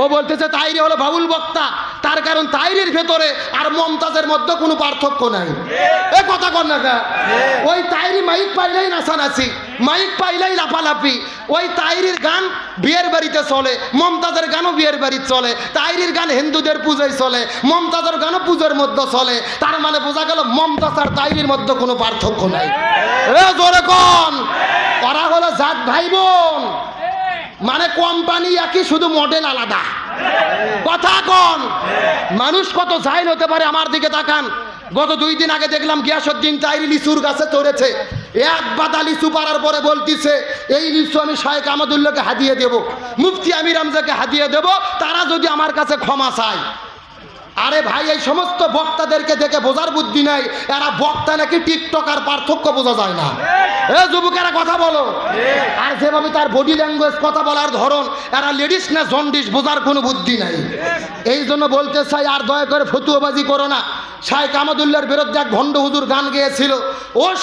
ও বলতেছে তাইরি হলো বাবুল বক্তা। তার কারণ তাইরির ভেতরে আর মমতাজের মধ্যে কোনো পার্থক্য নাই। এ কথা কর না ওই তাইরি মাইক পাইলেই নাচানাচি মাইক পাইলেই লাফালাফি। ওই তাইরির গান বিয়ের বাড়িতে চলে মমতাজের গানও বিয়ের বাড়িতে চলে তাইরির গান হিন্দুদের পুজোয় চলে মমতাজের গানও পুজোর মধ্যে চলে। তার মানে বোঝা গেল মমতাজ আর তাইরির মধ্যে কোনো পার্থক্য নাই। এ জোরে কন। ওরা হলো জাত ভাই বোন। মানে কোম্পানি একই, শুধু মডেল আলাদা। কথা কন। মানুষ কত জাইল হতে পারে আমার দিকে তাকান। গত দুই দিন আগে দেখলাম গিয়াসুদ্দিন তাইরি লিচুর গাছে চড়েছে। এক বাদা লিচু পাড়ার পরে বলতিছে, এই লিচু আমি শাহেক আমাদুল্লাহকে হাদিয়ে দেব। মুফতি আমির আমজাকে হাদিয়ে দেব। তারা যদি আমার কাছে ক্ষমা চায়। আরে ভাই, এই সমস্ত বক্তাদেরকে দেখে বোঝার বুদ্ধি নাই। এরা বক্তা নাকি টিকটক আর পার্থক্য বোঝা যায় না। কথা বলো। আর তার বডি ল্যাঙ্গুয়েজ কথা বলার ধরন, এরা লেডিস না বোঝার কোনো বুদ্ধি নাই। এই জন্য বলতে আর দয়া করে ফতুয়াবাজি করো না। এক গান গেয়েছিল। ও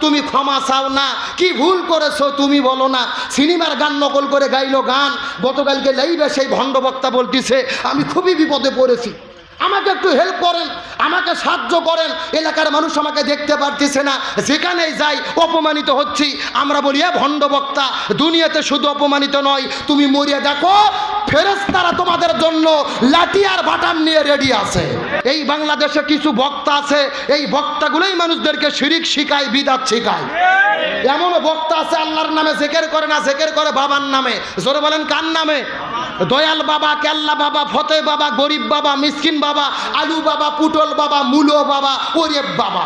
তুমি ক্ষমা চাও না। কি ভুল করেছ তুমি বলো না। সিনেমার গান নকল করে গাইলো গান। গতকালকে লাইবে সেই ভণ্ড বক্তা বলতিছে, আমি খুবই বিপদে পড়েছি। আমাকে একটু হেল্প করেন, আমাকে সাহায্য করেন। এলাকার মানুষ আমাকে দেখতে পারতেছে না। যেখানেই যাই, অপমানিত হচ্ছি। আমরা বলি ভণ্ড বক্তা দুনিয়াতে শুধু অপমানিত নয়, তুমি মরিয়া দেখো ফেরেস্তারা তোমাদের জন্য লাঠি আর বাটাম নিয়ে রেডি আছে। এই বাংলাদেশে কিছু বক্তা আছে, এই বক্তাগুলোই মানুষদেরকে শিরিক শিখায়, বিদাত শিখায়। এমনও বক্তা আছে, আল্লাহর নামে জেকের করে না, জেকের করে বাবার নামে। জোরে বলেন, কার নামে? দয়াল বাবা, কেল্লা বাবা ফতে বাবা, গরিব বাবা, মিসকিন বাবা, আলু বাবা, পুটল বাবা, মুলো বাবা ওরেব বাবা।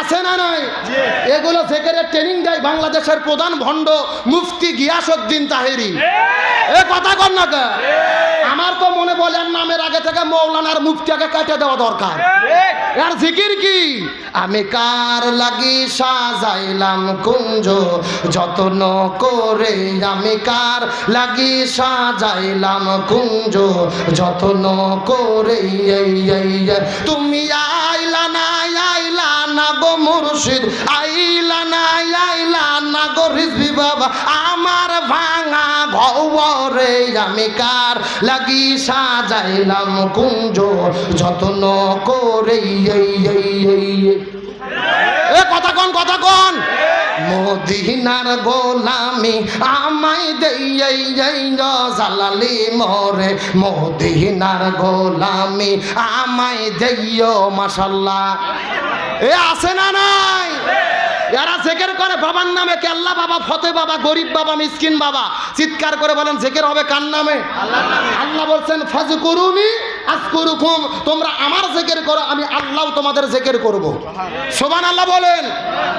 আছে না নয় এগুলো জেকের ট্রেনিং দেয় বাংলাদেশের প্রধান ভণ্ড মুফতি তাহেরি। এ কথা কর না আমার তো মনে বলে আর নামের আগে থেকে মৌলানার কাটে দেওয়া দরকার। আর জিকির কি? আমি কার লাগি সাজাইলাম কুঞ্জ, যত্ন করে আমি কার লাগি সাজাইলাম কুঞ্জ, যত্ন করে। তুমি আমার ভাঙা ঘরে আমি কার লাগি সাজাইলাম কুঞ্জ যত্ন করে। এ, কথা কন কথা কন। মদিনার গোলামি আমায় দেই জালালি মরে। মদিনার গোলামি আমায় দেইও, মাশাল্লাহ। এ আছে না নাই? এরা জেকের করে বাবার নামে কেল্লা বাবা ফতে বাবা গরিব বাবা মিসকিন বাবা? চিৎকার করে বলেন জেকের হবে কার নামে? আল্লাহ বলছেন ফাজু করুনি আজ করুকুম তোমরা আমার জেকের করো, আমি আল্লাহ তোমাদের জেকের করব। সোবান আল্লাহ বলেন,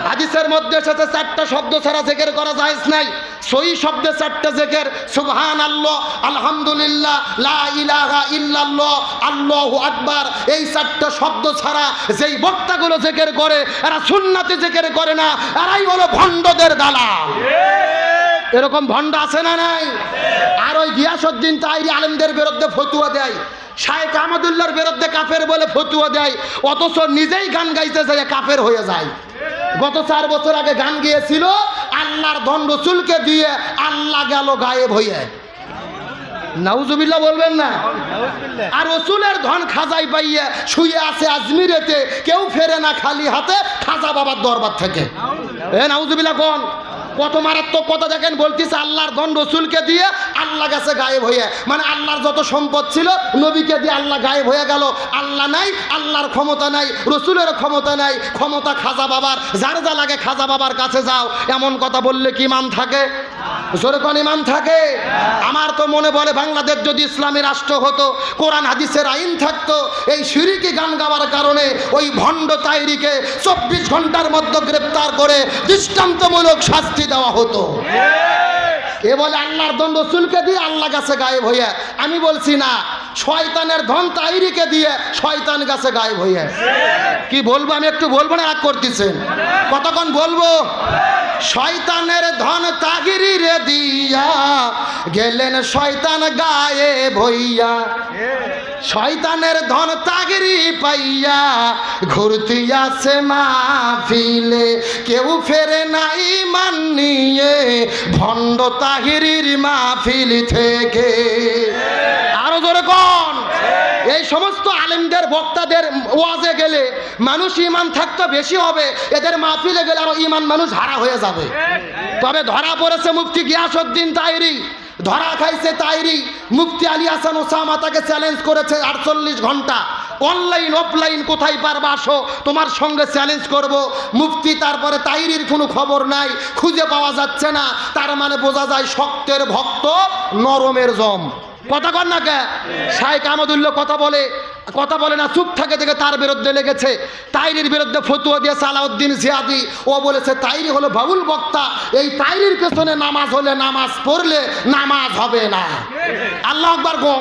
হাদিসের মধ্যে এসেছে, চারটা শব্দ ছাড়া জেকের করা যায় নাই। সই শব্দে চারটে জেকের সুবহান আল্লাহ আলহামদুলিল্লাহ, লা ইলাহা ইল্লাল্লাহ, আল্লাহু আকবার। এই চারটা শব্দ ছাড়া যেই বক্তাগুলো জেকের করে, এরা সুন্নাতে জেকের করে না, এরাই হলো ভণ্ডদের দালাল। এরকম ভণ্ড আছে না নাই? আর ওই গিয়াসুদ্দিন তাইরি আলেমদের বিরুদ্ধে ফতুয়া দেয়। শায়েখ আহমদুল্লাহর বিরুদ্ধে কাফের বলে ফতুয়া দেয়, অথচ নিজেই গান গাইতে যায়, কাফের হয়ে যায়। গত চার বছর আগে গান গিয়েছিল, আল্লাহর ধন রসুলকে দিয়ে আল্লাহ গেল গায়েব হয়ে। নাউজুবিল্লাহ বলবেন না? আর রসুলের ধন খাজাই পাইয়ে শুয়ে আছে আজমিরেতে, কেউ ফেরে না খালি হাতে, খাজা বাবার দরবার থেকে। এ নাউজুবিল্লাহ কোন? কত মারাত্মক কথা দেখেন, বলতেছে আল্লাহর ধন রসুলকে দিয়ে আল্লাহ গেছে গায়েব হয়ে। মানে আল্লাহর যত সম্পদ ছিল, নবীকে দিয়ে আল্লাহ গায়েব হয়ে গেল। আল্লাহ নাই, আল্লাহর ক্ষমতা নাই, রসুলের ক্ষমতা নাই, ক্ষমতা খাজা বাবার, যার যা লাগে খাজা বাবার কাছে যাও। এমন কথা বললে কি মান থাকে? যেরকম ইমান থাকে, আমার তো মনে বলে বাংলাদেশ যদি ইসলামী রাষ্ট্র হতো, কোরআন, হাদিসের আইন থাকতো, এই সিরিকি গান গাওয়ার কারণে ওই ভণ্ড তাইরিকে চব্বিশ ঘণ্টার মধ্যে গ্রেপ্তার করে দৃষ্টান্তমূলক শাস্তি দেওয়া হতো। এ বলে আল্লাহর ধন চুলকে দিয়ে আল্লাহ গাছে গায়েব হইয়া, আমি বলছি না, শয়তানের ধন তাইরিকে দিয়ে শয়তান গাছে গায়েব হইয়া। কি বলব, আমি একটু বলব না? রাগ করতেছেন। কতক্ষণ বলব? শয়তানের ধন তাগিরি রে দিয়া, গেলেন শয়তান গায়ে ভইয়া শয়তানের ধন তাগরি পাইয়া, ঘুরতে আসে মাহফিলে, কেউ ফেরে নাই মান নিয়ে ভণ্ড তাহিরির মাহফিল থেকে। আরও জোরে কোন এই সমস্ত আলেমদের, বক্তাদের ওয়াজে গেলে মানুষ ইমান থাকতে বেশি হবে, এদের মাহফিলে গেলে আরও ইমান মানুষ হারা হয়ে যাবে। তবে ধরা পড়েছে মুফতি গিয়াসউদ্দিন তাইরি, ধরা খাইছে তাইরি, মুফতি আলী হাসান ওসামা তাকে চ্যালেঞ্জ করেছে আটচল্লিশ ঘণ্টা। অনলাইন অফলাইন কোথায় পারবা আসো, তোমার সঙ্গে চ্যালেঞ্জ করব। মুফতি তারপরে তাইরির কোনো খবর নাই, খুঁজে পাওয়া যাচ্ছে না, তার মানে বোঝা যায় শক্তের ভক্ত নরমের জম। কথা কর না কে? শাইখ আহমদুল্লাহ কথা বলে কথা বলে না চুপ থাকে থেকে তার বিরুদ্ধে লেগেছে। তাইরির বিরুদ্ধে ফতুয়া দিয়ে সালাউদ্দিন জিয়াদি ও বলেছে তাইরি হলো বাবুল বক্তা এই তাইরির পেছনে নামাজ হলে নামাজ পড়লে নামাজ হবে না। আল্লাহ আকবার গো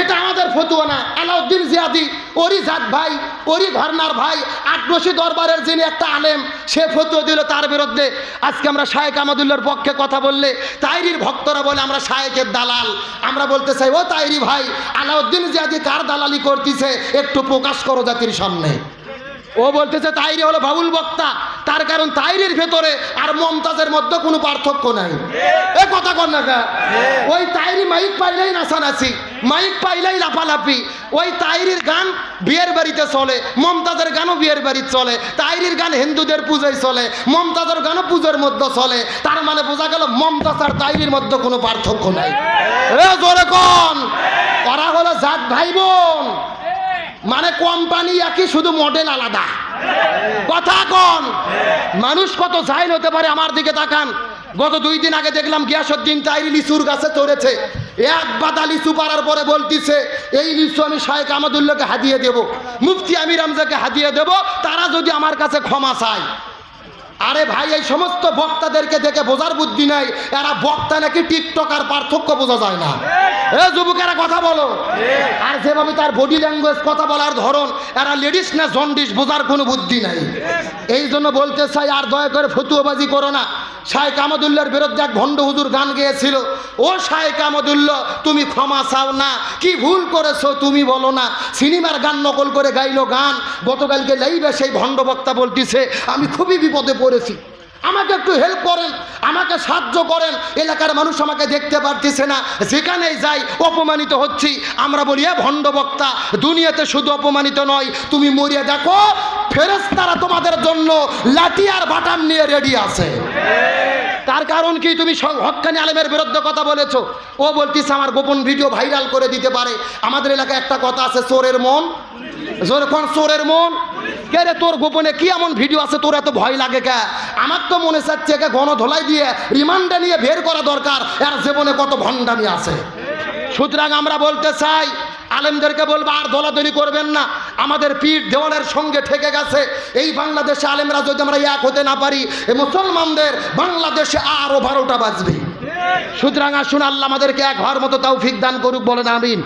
এটা আমাদের ফতুয়া না। আলাউদ্দিন জিয়াদি ওরই জাত ভাই, ওরই ঘরনার ভাই আটরশি দরবারের যিনি একটা আলেম, সে ফতুয়া দিল তার বিরুদ্ধে। আজকে আমরা শায়েক আমাদুল্লার পক্ষে কথা বললে তাইরির ভক্তরা বলে, আমরা শায়েকের দালাল। আমরা বলতে চাই, ও তাইরি ভাই, আলাউদ্দিন জিয়াদি কার দালালি করতেছে? একটু প্রকাশ করো জাতির সামনে। ও বলতেছে তাইরি হলো বাবুল বক্তা। তার কারণ তাইরির ভেতরে আর মমতাজের মধ্যে কোনো পার্থক্য নাই। এ কথা কর না কা? ওই তাইরি মাইক পাইলেই নাচানাচি মাইক পাইলেই লাফালাফি। ওই তাইরির গান বিয়ের বাড়িতে চলে মমতাজের গানও বিয়ের বাড়িতে চলে তাইরির গান হিন্দুদের পূজায় চলে মমতাজের গানও পুজোর মধ্যে চলে। তার মানে বোঝা গেল মমতাজ আর তাইরির মধ্যে কোনো পার্থক্য নাই। এ জোরে কন। ওরা হলো জাত ভাই বোন। মানে কোম্পানি একই, শুধু মডেল আলাদা। কথা কন। মানুষ কত জাইল হতে পারে আমার দিকে তাকান। গত দুই দিন আগে দেখলাম গিয়াসুদ্দিন তাইরি লিচুর গাছে চড়েছে। এক বাদা লিচু পাড়ার পরে বলতিছে, এই লিচু আমি শায়েক আমাদুল্লাহকে হাদিয়ে দেব। মুফতি আমির আমজাকে হাদিয়ে দেব। তারা যদি আমার কাছে ক্ষমা চায়। আরে ভাই, এই সমস্ত বক্তাদেরকে দেখে বোঝার বুদ্ধি নাই। এরা বক্তা নাকি টিকটক আর পার্থক্য বোঝা যায় না। এ যুবকেরা কথা বলো। আর যেভাবে তার বডি ল্যাঙ্গুয়েজ কথা বলার ধরন এরা লেডিস না জন্ডিস বোঝার কোনো বুদ্ধি নাই। এই জন্য বলতে চাই আর দয়া করে ফতুয়াবাজি করো না। শায়েক আমাদুল্লার বিরুদ্ধে এক ভণ্ড হুজুর গান গেয়েছিল। ও শায়েক আমাদুল্লাহ তুমি ক্ষমা চাও না। কি ভুল করেছ তুমি বলো না। সিনেমার গান নকল করে গাইলো গান। গতকালকে লাইবে সেই ভণ্ড বক্তা বলতিছে আমি খুবই বিপদে পড়েছি। আমাকে একটু হেল্প করেন, আমাকে সাহায্য করেন। এলাকার মানুষ আমাকে দেখতে পারতেছে না। যেখানেই যাই, অপমানিত হচ্ছি। আমরা বলি ভণ্ড বক্তা, দুনিয়াতে শুধু অপমানিত নয়, তুমি মরিয়া দেখো ফেরেস্তারা তোমাদের জন্য লাঠি আর বাটাম নিয়ে রেডি আছে। তার কারণ কি? তুমি হক্কানি আলেমের বিরুদ্ধে কথা বলেছ। ও বলতিস আমার গোপন ভিডিও ভাইরাল করে দিতে পারে। আমাদের এলাকায় একটা কথা আছে, চোরের মন। কোন? চোরের মন। কে রে তোর গোপনে কি এমন ভিডিও আছে? তোর এত ভয় লাগে কে? আমার তো মনে চাচ্ছে একে ঘন ধোলাই দিয়ে রিমান্ডে নিয়ে বের করা দরকার। এর জীবনে কত ভণ্ডামি আছে। সুতরাং আমরা বলতে চাই, আলেমদেরকে বলব, আর দলাদলি করবেন না। আমাদের পিঠ দেওয়ালের সঙ্গে ঠেকে গেছে। এই বাংলাদেশে আলেমরা যদি আমরা এক হতে না পারি মুসলমানদের বাংলাদেশে আরও বারোটা বাজবে। সুতরাং আসুন, আল্লাহ আমাদেরকে এক হওয়ার মতো তাও ফিক দান করুক, বলেন আমিন।